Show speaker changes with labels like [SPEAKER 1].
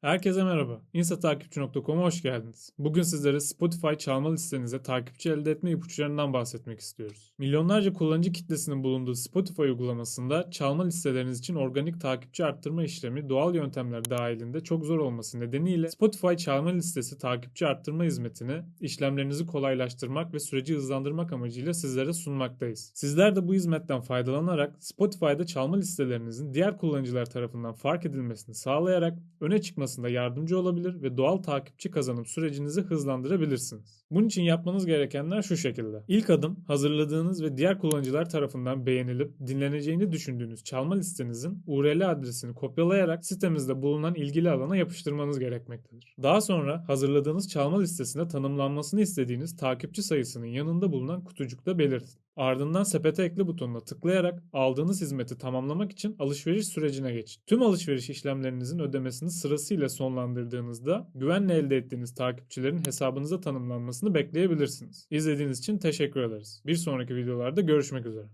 [SPEAKER 1] Herkese merhaba. InstaTakipçi.com'a hoş geldiniz. Bugün sizlere Spotify çalma listenize takipçi elde etme ipuçlarından bahsetmek istiyoruz. Milyonlarca kullanıcı kitlesinin bulunduğu Spotify uygulamasında çalma listeleriniz için organik takipçi arttırma işlemi doğal yöntemler dahilinde çok zor olması nedeniyle Spotify çalma listesi takipçi arttırma hizmetini işlemlerinizi kolaylaştırmak ve süreci hızlandırmak amacıyla sizlere sunmaktayız. Sizler de bu hizmetten faydalanarak Spotify'da çalma listelerinizin diğer kullanıcılar tarafından fark edilmesini sağlayarak öne çıkmasında yardımcı olabilir ve doğal takipçi kazanım sürecinizi hızlandırabilirsiniz. Bunun için yapmanız gerekenler şu şekilde. İlk adım hazırladığınız ve diğer kullanıcılar tarafından beğenilip dinleneceğini düşündüğünüz çalma listenizin URL adresini kopyalayarak sitemizde bulunan ilgili alana yapıştırmanız gerekmektedir. Daha sonra hazırladığınız çalma listesinde tanımlanmasını istediğiniz takipçi sayısının yanında bulunan kutucukta belirtin. Ardından sepete ekle butonuna tıklayarak aldığınız hizmeti tamamlamak için alışveriş sürecine geçin. Tüm alışveriş işlemlerinizin ödemesini sırasıyla sonlandırdığınızda güvenle elde ettiğiniz takipçilerin hesabınıza tanımlanmasını bekleyebilirsiniz. İzlediğiniz için teşekkür ederiz. Bir sonraki videolarda görüşmek üzere.